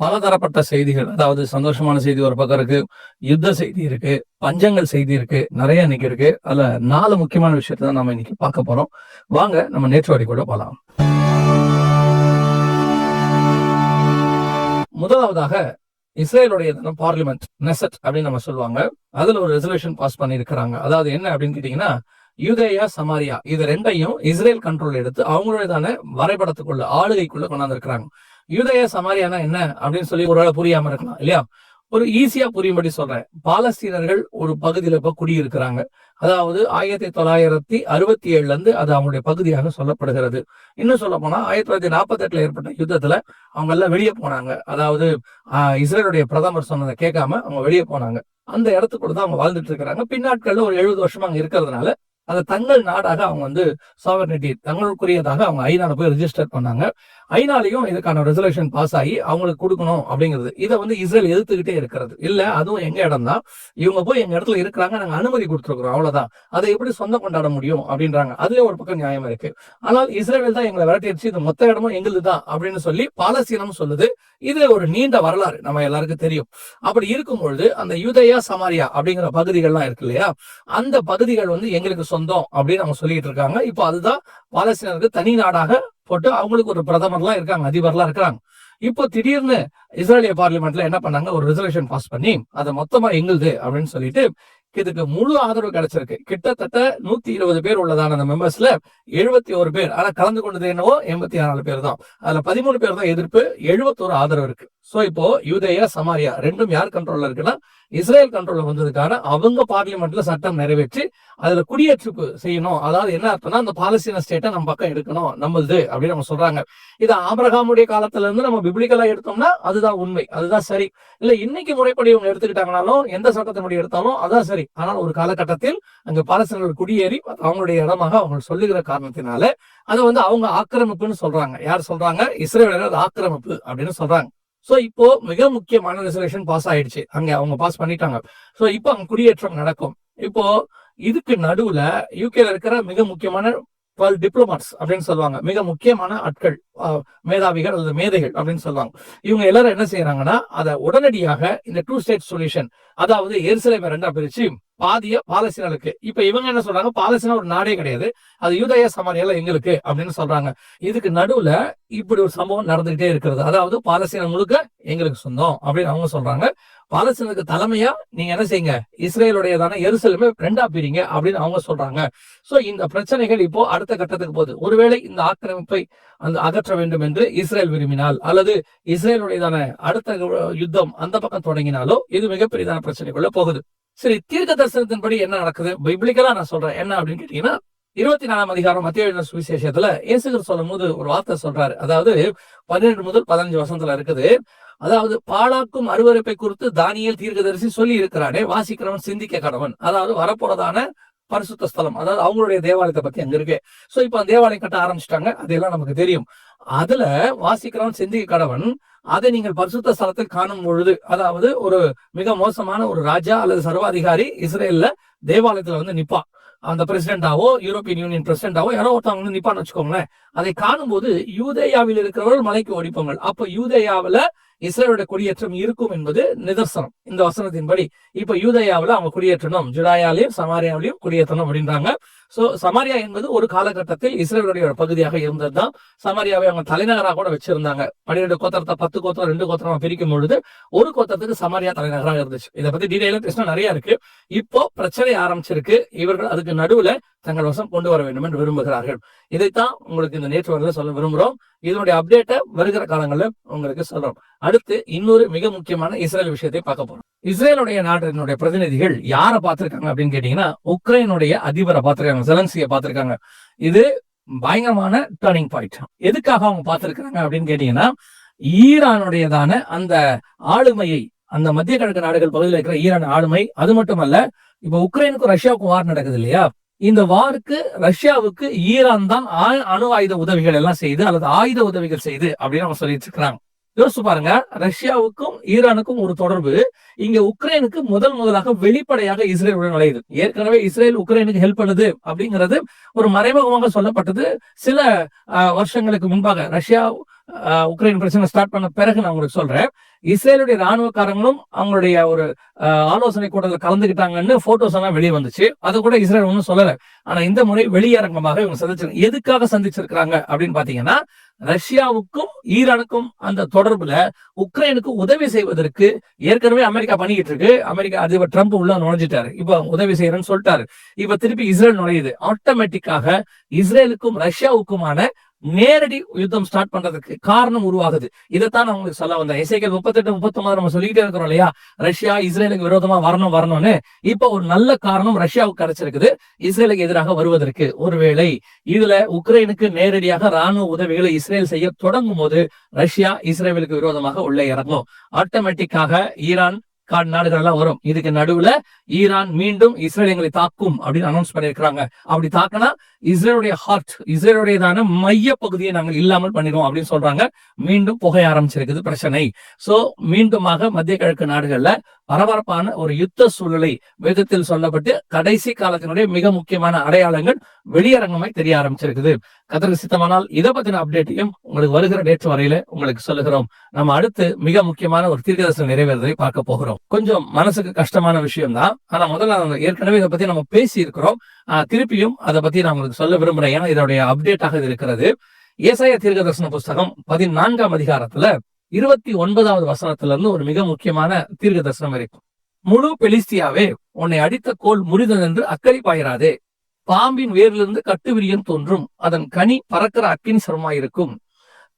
பலதரப்பட்ட செய்திகள் அதாவது சந்தோஷமான செய்தி ஒரு பக்கம் இருக்கு யுத்த செய்தி இருக்கு பஞ்சங்கள் செய்தி இருக்கு நிறைய இன்னைக்கு இருக்கு. அதுல நாலு முக்கியமான விஷயத்தை தான் நம்ம இன்னைக்கு பார்க்க போறோம். வாங்க நம்ம நேற்று வரை கூட போகலாம் முதலாவதாக இஸ்ரேலுடைய பார்லிமெண்ட் நெசட் அப்படின்னு நம்ம சொல்லுவாங்க. அதுல ஒரு ரெசல்யூஷன் பாஸ் பண்ணியிருக்கிறாங்க. அதாவது என்ன அப்படின்னு கேட்டீங்கன்னா யூதேயா சமாரியா இது ரெண்டையும் இஸ்ரேல் கண்ட்ரோல் எடுத்து அவங்களுடையதான வரைபடத்துக்குள்ள ஆளுகைக்குள்ள கொண்டாந்துருக்கிறாங்க. யூதய சமாரியானா என்ன அப்படின்னு சொல்லி ஒருவேளை புரியாம இருக்கலாம் இல்லையா? ஒரு ஈஸியா புரியும்படி சொல்றேன். பாலஸ்தீனர்கள் ஒரு பகுதியில இப்ப குடியிருக்கிறாங்க. அதாவது ஆயிரத்தி தொள்ளாயிரத்தி அறுபத்தி ஏழுல இருந்து அது அவங்களுடைய பகுதியாக சொல்லப்படுகிறது. இன்னும் சொல்ல போனா ஆயிரத்தி தொள்ளாயிரத்தி நாற்பத்தி எட்டுல ஏற்பட்ட யுத்தத்துல அவங்க எல்லாம் வெளியே போனாங்க. அதாவது ஆஹ் இஸ்ரேலுடைய பிரதமர் சொன்னதை கேட்காம அவங்க வெளியே போனாங்க. அந்த இடத்துக்குள்ள தான் அவங்க வாழ்ந்துட்டு இருக்கிறாங்க. பின்னாட்கள்ல ஒரு எழுபது வருஷமா அங்க இருக்கிறதுனால அதை தங்கள் நாடாக அவங்க வந்து சாவர்னிட்டி தங்களுக்குரியதாக அவங்க ஐநாவில் போய் ரிஜிஸ்டர் பண்ணாங்க. ஐநாலையும் இதுக்கான ரெசல்யூஷன் பாஸ் ஆகி அவங்களுக்கு கொடுக்கணும் அப்படிங்கிறது. இதை வந்து இஸ்ரேல் எதிர்த்துக்கிட்டே இருக்கிறது. இல்ல அதுவும் எங்க இடம் தான் இவங்க போய் எங்க இடத்துல இருக்கிறாங்க நாங்க அனுமதி கொடுத்துருக்குறோம் அவ்வளவுதான். அதை எப்படி சொந்தம் கொண்டாட முடியும் அப்படின்றாங்க. அதுலயே ஒரு பக்கம் நியாயம் இருக்கு. ஆனால் இஸ்ரேல் தான் எங்களை விரட்டிடுச்சு இது மொத்த இடமும் எங்களுது தான் அப்படின்னு சொல்லி பாலஸ்தீனம் சொல்லுது. இது ஒரு நீண்ட வரலாறு நம்ம எல்லாருக்கும் தெரியும். அப்படி இருக்கும் பொழுது அந்த யூதேயா சமாரியா அப்படிங்கிற பகுதிகள்லாம் இருக்கு இல்லையா? அந்த பகுதிகள் வந்து எங்களுக்கு சொந்தம் அப்படின்னு அவங்க சொல்லிட்டு இருக்காங்க. இப்போ அதுதான் பாலஸ்தீனருக்கு தனி நாடாக போட்டு அவங்களுக்கு ஒரு பிரதமர்லாம் இருக்காங்க அதிபர்லாம் இருக்கிறாங்க. இப்போ திடீர்னு இஸ்ரேலிய பார்லிமெண்ட்ல என்ன பண்ணாங்க? ஒரு ரிசர்வேஷன் பாஸ் பண்ணி அதை மொத்தமா எங்களுது அப்படின்னு சொல்லிட்டு இதுக்கு முழு ஆதரவு கிடைச்சிருக்கு. கிட்டத்தட்ட நூத்தி இருபது பேர் உள்ளதான அந்த மெம்பர்ஸ்ல எழுபத்தி ஒரு பேர். ஆனா கலந்து கொண்டது என்னவோ எண்பத்தி நாலு பேர் தான். அதுல பதிமூணு பேர் தான் எதிர்ப்பு எழுபத்தோரு ஆதரவு இருக்கு. ஸோ இப்போ யூதேயா சமாரியா ரெண்டும் யார் கண்ட்ரோல்ல இருக்குன்னா இஸ்ரேல் கண்ட்ரோல்ல வந்ததுக்கான அவங்க பார்லிமெண்ட்ல சட்டம் நிறைவேற்றி அதுல குடியேற்றுப்பு செய்யணும். அதாவது என்ன அர்த்தம்னா அந்த பாலஸ்தீன ஸ்டேட்டை நம்ம பக்கம் எடுக்கணும். நம்மளது அப்படின்னு நம்ம சொல்றாங்க. இது ஆபிரகாமுடைய காலத்துல இருந்து நம்ம பிப்ளிக்கலா எடுத்தோம்னா அதுதான் உண்மை. அதுதான் சரி. இல்ல இன்னைக்கு முறைப்படி இவங்க எடுத்துக்கிட்டாங்கனாலும் எந்த சட்டத்தினுடைய எடுத்தாலும் அதான் சரி. ஆனால் ஒரு காலகட்டத்தில் அங்க பாலஸ்தீனர்கள் குடியேறி அவங்களுடைய இடமாக அவங்க சொல்லுகிற காரணத்தினால அதை வந்து அவங்க ஆக்கிரமிப்புன்னு சொல்றாங்க. யார் சொல்றாங்க? இஸ்ரேலர் ஆக்கிரமிப்பு அப்படின்னு சொல்றாங்க. சோ இப்போ மிக முக்கியமான ரெசல்யூஷன் பாஸ் ஆயிடுச்சு. அங்க அவங்க பாஸ் பண்ணிட்டாங்க. சோ இப்போ அங்க குடியேற்றம் நடக்கும். இப்போ இதுக்கு நடுவுல யூகேல இருக்கிற மிக முக்கியமான டுவெல் டிப்ளமாட்ஸ் அப்படின்னு சொல்லுவாங்க. மிக முக்கியமான ஆட்கள் மேதாவிகள் அல்லது மேதைகள் அப்படின்னு சொல்லுவாங்க. இவங்க எல்லாரும் என்ன செய்யறாங்கன்னா அதை உடனடியாக இந்த டூ ஸ்டேட் சொல்யூஷன் அதாவது எரிசலை ரெண்டா பிரிச்சு பாதிய பாலஸ்தீனர்களுக்கு. இப்ப இவங்க என்ன சொல்றாங்க? பாலஸ்தீனா ஒரு நாடே கிடையாது. அது யூதய சமாரியெல்லாம் எங்களுக்கு அப்படின்னு சொல்றாங்க. இதுக்கு நடுவுல இப்படி ஒரு சம்பவம் நடந்துகிட்டே இருக்கிறது. அதாவது பாலஸ்தீனம் முழுக்க எங்களுக்கு சொந்தம் அப்படின்னு அவங்க சொல்றாங்க. பாலஸ்தீனுக்கு தலைமையா நீங்க என்ன செய்யுங்க? இஸ்ரேலுடையதான எருசலுமே ரெண்டா பிரிங்க அப்படின்னு அவங்க சொல்றாங்க. சோ இந்த பிரச்சனைகள் இப்போ அடுத்த கட்டத்துக்கு போகுது. ஒருவேளை இந்த ஆக்கிரமிப்பை அந்த அகற்ற வேண்டும் என்று இஸ்ரேல் விரும்பினால் அல்லது இஸ்ரேலுடையதான அடுத்த யுத்தம் அந்த பக்கம் தொடங்கினாலோ இது மிகப்பெரியதான பிரச்சனைக்குள்ள போகுது. சரி தீர்க்க தரிசனத்தின்படி என்ன நடக்குது? பைபிளிக்கலா நான் சொல்றேன். என்ன அப்படின்னு கேட்டீங்கன்னா இருபத்தி நாலாம் அதிகாரம் மத்திய எழுதின சுவிசேஷத்துல இயேசுகர் சொல்லும் போது ஒரு வார்த்தை சொல்றாரு. அதாவது பன்னிரெண்டு முதல் பதினஞ்சு வருஷத்துல இருக்குது அதாவது பாழாக்கும் அருவறுப்பை குறித்து தானியல் தீர்க்கதரிசி சொல்லி இருக்கிறானே வாசிக்கிறவன் சிந்திக்க கடவன். அதாவது வரப்போறதான பரிசுத்த ஸ்தலம். அதாவது அவங்களுடைய தேவாலயத்தை பத்தி அங்க இருக்கு. சோ இப்ப அந்த தேவாலயம் கட்ட ஆரம்பிச்சிட்டாங்க. அதெல்லாம் நமக்கு தெரியும். அதுல வாசிக்கிறவன் சிந்திக்க கடவன் அதை நீங்கள் பரிசுத்த ஸ்தலத்தில் காணும் பொழுது அதாவது ஒரு மிக மோசமான ஒரு ராஜா அல்லது சர்வாதிகாரி இஸ்ரேல்ல தேவாலயத்துல வந்து நிப்பான் அந்த பிரசிடென்டாவோ யூரோப்பியன் யூனியன் பிரசிடென்டாவோ யாரோ ஒருத்தவங்க வந்து நிப்பான்னு வச்சுக்கோங்களேன். அதை காணும்போது யூதேயாவில் இருக்கிறவர்கள் மலைக்கு ஓடிப்பாங்க அப்ப யூதேயாவில இஸ்ரேலோட குடியேற்றம் இருக்கும் என்பது நிதர்சனம். இந்த வசனத்தின்படி இப்ப யூதயாவில் அவங்க குடியேற்றணும் ஜுடாயாலையும் சமாரியாவிலையும் குடியேற்றணும் அப்படின்றாங்க. சோ சமாரியா என்பது ஒரு காலகட்டத்தில் இஸ்ரேலுடைய ஒரு பகுதியாக இருந்ததுதான். சமாரியாவை அவங்க தலைநகராக கூட வச்சிருந்தாங்க. பன்னிரெண்டு கோத்திரத்தை பத்து கோத்திரம் ரெண்டு கோத்திரமா பிரிக்கும் பொழுது ஒரு கோத்திரத்துக்கு சமாரியா தலைநகராக இருந்துச்சு. இதை பத்தி டீடைலாம் பிரச்சனை நிறைய இருக்கு. இப்போ பிரச்சனை ஆரம்பிச்சிருக்கு. இவர்கள் அதுக்கு நடுவுல தங்கள் வசம் கொண்டு வர வேண்டும் என்று விரும்புகிறார்கள். இதைத்தான் உங்களுக்கு இந்த நேற்று வரல சொல்ல விரும்புகிறோம் இதனுடைய அப்டேட்டை வருகிற காலங்களில் உங்களுக்கு சொல்றோம். அடுத்து இன்னொரு மிக முக்கியமான இஸ்ரேல் விஷயத்தை பார்க்க போறோம். இஸ்ரேலுடைய நாட்டினுடைய பிரதிநிதிகள் யாரை பார்த்திருக்காங்க அப்படின்னு கேட்டீங்கன்னா உக்ரைனுடைய அதிபரை பார்த்திருக்காங்க செலன்சியை பார்த்திருக்காங்க. இது பயங்கரமான டேர்னிங் பாயிண்ட் எதுக்காக அவங்க பார்த்திருக்காங்க அப்படின்னு கேட்டீங்கன்னா ஈரானுடையதான அந்த ஆளுமையை அந்த மத்திய கிழக்கு நாடுகள் பகுதியில் இருக்கிற ஈரான் ஆளுமை அது மட்டுமல்ல இப்ப உக்ரைனுக்கும் ரஷ்யாவுக்கும் வார் நடக்குது இல்லையா? இந்த வாருக்கு ரஷ்யாவுக்கு ஈரான் தான் அணு ஆயுத உதவிகள் எல்லாம் செய்து அல்லது ஆயுத உதவிகள் செய்து அப்படின்னு அவங்க சொல்லிட்டு இருக்கிறாங்க. யோசிச்சு பாருங்க. ரஷ்யாவுக்கும் ஈரானுக்கும் ஒரு தொடர்பு. இங்க உக்ரைனுக்கு முதல் முதலாக வெளிப்படையாக இஸ்ரேலுடன் நுழையுது. ஏற்கனவே இஸ்ரேல் உக்ரைனுக்கு ஹெல்ப் பண்ணுது அப்படிங்கிறது ஒரு மறைமுகமாக சொல்லப்பட்டது சில வருஷங்களுக்கு முன்பாக. ரஷ்யா உக்ரைன் பிரச்சனை ஸ்டார்ட் பண்ண பிறகு நான் உங்களுக்கு சொல்றேன். இஸ்ரேலுடைய ராணுவக்காரங்களும் அவங்களுடைய ஒரு ஆலோசனை கூட்டத்தில் கலந்துக்கிட்டாங்கன்னு போட்டோஸ் எல்லாம் வெளியே வந்துச்சு. அது கூட இஸ்ரேல் ஒன்றும் சொல்லல. ஆனா இந்த முறை வெளியரங்கமாக இவங்க சந்திச்சிருக்காங்க எதுக்காக சந்திச்சிருக்கிறாங்க அப்படின்னு பாத்தீங்கன்னா ரஷ்யாவுக்கும் ஈரானுக்கும் அந்த தொடர்புல உக்ரைனுக்கு உதவி செய்வதற்கு ஏற்கனவே அமெரிக்கா பண்ணிக்கிட்டு இருக்கு. அமெரிக்கா அதிபர் ட்ரம்ப் உள்ள நுழைஞ்சிட்டாரு. இப்ப உதவி செய்யறேன்னு சொல்லிட்டாரு. இப்ப திருப்பி இஸ்ரேல் நுழையுது. ஆட்டோமேட்டிக்காக இஸ்ரேலுக்கும் ரஷ்யாவுக்குமான நேரடி யுத்தம் ஸ்டார்ட் பண்றதுக்கு காரணம் உருவாகுது. இதைத்தான் அவங்களுக்கு சொல்ல வந்தேன். இசைக்கல் முப்பத்தெட்டு முப்பத்தொன்பது நம்ம சொல்லிக்கிட்டே இருக்கிறோம் இல்லையா? ரஷ்யா இஸ்ரேலுக்கு விரோதமா வரணும் வரணும்னு. இப்ப ஒரு நல்ல காரணம் ரஷ்யாவுக்கு கிடைச்சிருக்குது. இஸ்ரேலுக்கு எதிராக வருவதற்கு ஒருவேளை இதுல உக்ரைனுக்கு நேரடியாக ராணுவ உதவிகளை இஸ்ரேல் செய்ய தொடங்கும் போது ரஷ்யா இஸ்ரேலுக்கு விரோதமாக உள்ளே இறங்கும். ஆட்டோமேட்டிக்காக ஈரான் நாடுகள் எல்லாம் வரும். இதுக்கு நடுவுல ஈரான் மீண்டும் இஸ்ரேல் எங்களை தாக்கும் அப்படின்னு அனௌன்ஸ் பண்ணியிருக்கிறாங்க. அப்படி தாக்கினா இஸ்ரேலுடைய ஹார்ட் இஸ்ரேலுடையதான மைய பகுதியை நாங்கள் இல்லாமல் பண்ணிடுவோம் அப்படின்னு சொல்றாங்க. மீண்டும் புகைய ஆரம்பிச்சிருக்குது பிரச்சனை. சோ மீண்டுமாக மத்திய கிழக்கு நாடுகள்ல பரபரப்பான ஒரு யுத்த சூழலை வேதத்தில் சொல்லப்பட்டு கடைசி காலத்தினுடைய மிக முக்கியமான அடையாளங்கள் வெளியரங்கமாய் தெரிய ஆரம்பிச்சிருக்குது. கதற்கு சித்தமானால் இதை பத்தின அப்டேட்டையும் உங்களுக்கு வருகிற டேட் வரையில உங்களுக்கு சொல்லுகிறோம். நம்ம அடுத்து மிக முக்கியமான ஒரு தீர்க்கதர்சனம் நிறைவேறதை பார்க்க போகிறோம். கொஞ்சம் மனசுக்கு கஷ்டமான விஷயம் தான் ஆனா முதல்ல ஏற்கனவே இதை பத்தி நம்ம பேசி இருக்கிறோம் திருப்பியும் அதை பத்தி நான் உங்களுக்கு சொல்ல விரும்புறேன். ஏன்னா இதனுடைய அப்டேட்டாக இது இருக்கிறது. ஏசாய தீர்க்கதர்சன புஸ்தகம் பதினான்காம் அதிகாரத்துல இருபத்தி ஒன்பதாவது வசனத்துல இருந்து ஒரு மிக முக்கியமான தீர்க்க தரிசனம் இருக்கும் முழு பெலிஸ்தியாவே உன்னை அடித்த கோல் முறிதல் என்று அக்கறை பாயிராதே. பாம்பின் வேரிலிருந்து கட்டுவிரியன் தோன்றும். அதன் கனி பறக்கிற அக்கின் சரமாயிருக்கும்.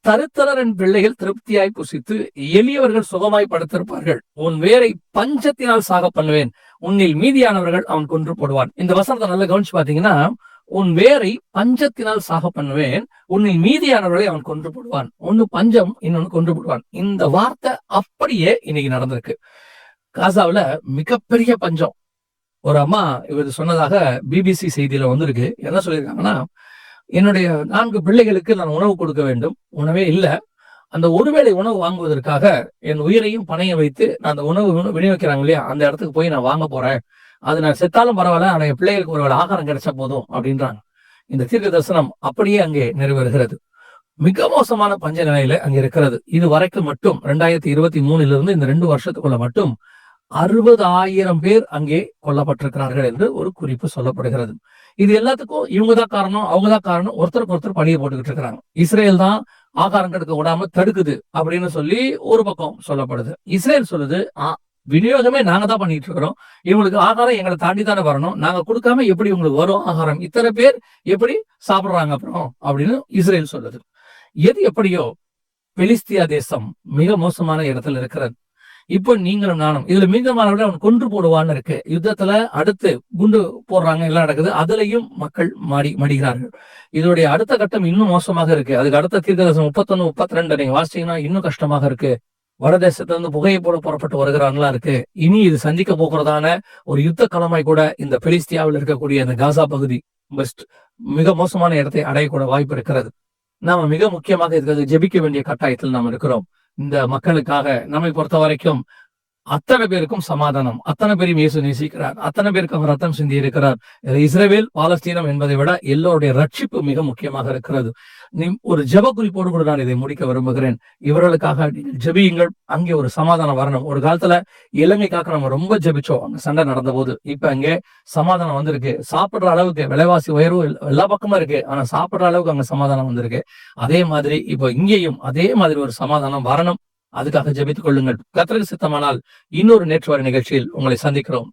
தருத்தலரின் பிள்ளைகள் திருப்தியாய் புசித்து எளியவர்கள் சுகமாய் படுத்திருப்பார்கள். உன் வேரை பஞ்சத்தினால் சாக பண்ணுவேன். உன்னில் மீதியானவர்கள் அவன் கொன்று போடுவான். இந்த வசனத்தை நல்லா கவனிச்சு பாத்தீங்கன்னா உன் வேரை பஞ்சத்தினால் சாக பண்ணுவேன். உன்னை மீதியானவர்களை அவன் கொன்று போடுவான் ஒன்னு பஞ்சம் இன்னொன்னு கொன்று போடுவான் இந்த வார்த்தை அப்படியே இன்னைக்கு நடந்திருக்கு. காசாவுல மிகப்பெரிய பஞ்சம். ஒரு அம்மா இவர் சொன்னதாக பிபிசி செய்தியில வந்திருக்கு. என்ன சொல்லியிருக்காங்கன்னா என்னுடைய நான்கு பிள்ளைகளுக்கு நான் உணவு கொடுக்க வேண்டும். உணவே இல்ல. அந்த ஒருவேளை உணவு வாங்குவதற்காக என் உயிரையும் பணைய வைத்து நான் அந்த உணவு விநியோகிக்கிறாங்க இல்லையா? அந்த இடத்துக்கு போய் நான் வாங்க போறேன். அது நான் செத்தாலும் பரவாயில்ல ஆனா என் பிள்ளைகளுக்கு ஒரு ஆகாரம் கிடைச்சா போதும் அப்படின்றாங்க. இந்த தீர்க்க தரிசனம் அப்படியே அங்கே நிறைவேறுகிறது மிக மோசமான பஞ்ச நிலையில அங்க இருக்கிறது. இது வரைக்கும் மட்டும் ரெண்டாயிரத்தி இருபத்தி மூணுல இருந்து இந்த ரெண்டு வருஷத்துக்குள்ள மட்டும் அறுபது ஆயிரம் பேர் அங்கே கொல்லப்பட்டிருக்கிறார்கள் என்று ஒரு குறிப்பு சொல்லப்படுகிறது. இது எல்லாத்துக்கும் இவங்க தான் காரணம் அவங்க தான் காரணம் ஒருத்தருக்கு ஒருத்தர் பணியை போட்டுக்கிட்டு இருக்கிறாங்க. இஸ்ரேல் தான் ஆகாரம் கெடுக்க விடாம தடுக்குது அப்படின்னு சொல்லி ஒரு பக்கம் சொல்லப்படுது. இஸ்ரேல் சொல்லுது விநியோகமே நாங்க தான் பண்ணிட்டு இருக்கிறோம். இவங்களுக்கு ஆகாரம் எங்களை தாண்டி தானே வரணும். நாங்க கொடுக்காம எப்படி உங்களுக்கு வரும் ஆகாரம்? இத்தனை பேர் எப்படி சாப்பிடுறாங்க அப்புறம்? அப்படின்னு இஸ்ரேல் சொல்லுது. எது எப்படியோ பெலிஸ்தியா தேசம் மிக மோசமான இடத்துல இருக்கிறது. இப்போ நீங்களும் நானும் இதுல மீதமானவர்கள் அவன் கொன்று போடுவான்னு இருக்கு. யுத்தத்துல அடுத்து குண்டு போடுறாங்க எல்லாம் நடக்குது. அதுலயும் மக்கள் மாடி மடிகிறார்கள். இதோடைய அடுத்த கட்டம் இன்னும் மோசமாக இருக்கு. அதுக்கு அடுத்த தீர்க்கதர்சனம் முப்பத்தொன்னு முப்பத்தி ரெண்டு நீங்க வாசிச்சீங்கன்னா இன்னும் கஷ்டமாக இருக்கு. வடதேசத்துல இருந்து புகையை போல புறப்பட்டு வருகிறாங்களா இருக்கு. இனி இது சந்திக்க போகிறதான ஒரு யுத்த களமாய் கூட இந்த பெலிஸ்தியாவில் இருக்கக்கூடிய இந்த காசா பகுதி பெஸ்ட் மிக மோசமான இடத்தை அடையக்கூட வாய்ப்பு இருக்கிறது. நாம மிக முக்கியமாக இருக்கிறது ஜெபிக்க வேண்டிய கட்டாயத்தில் நாம் இருக்கிறோம். இந்த மக்களுக்காக நம்மை பொறுத்த வரைக்கும் அத்தனை பேருக்கும் சமாதானம். அத்தனை பேரும் இயேசு நேசிக்கிறார். அத்தனை பேருக்கு அவர் ரத்தம் சிந்தி இருக்கிறார். இஸ்ரேல் பாலஸ்தீனம் என்பதை விட எல்லோருடைய ரட்சிப்பு மிக முக்கியமாக இருக்கிறது. நீ ஒரு ஜப குறிப்போடு கூட நான் இதை முடிக்க விரும்புகிறேன். இவர்களுக்காக ஜபியுங்கள். அங்கே ஒரு சமாதானம் வரணும். ஒரு காலத்துல இலங்கைக்காக நம்ம ரொம்ப ஜபிச்சோம். அங்க சண்டை நடந்த போது இப்ப அங்கே சமாதானம் வந்திருக்கு. சாப்பிடுற அளவுக்கு விலைவாசி உயர்வு எல்லா பக்கமும் இருக்கு. ஆனா சாப்பிடுற அளவுக்கு அங்க சமாதானம் வந்திருக்கு. அதே மாதிரி இப்போ இங்கேயும் அதே மாதிரி ஒரு சமாதானம் வரணும். அதுக்காக ஜெபித்துக் கொள்ளுங்கள். கத்திரக்கு சித்தமானால் இன்னொரு நேற்று வர நிகழ்ச்சியில் உங்களை சந்திக்கிறோம்.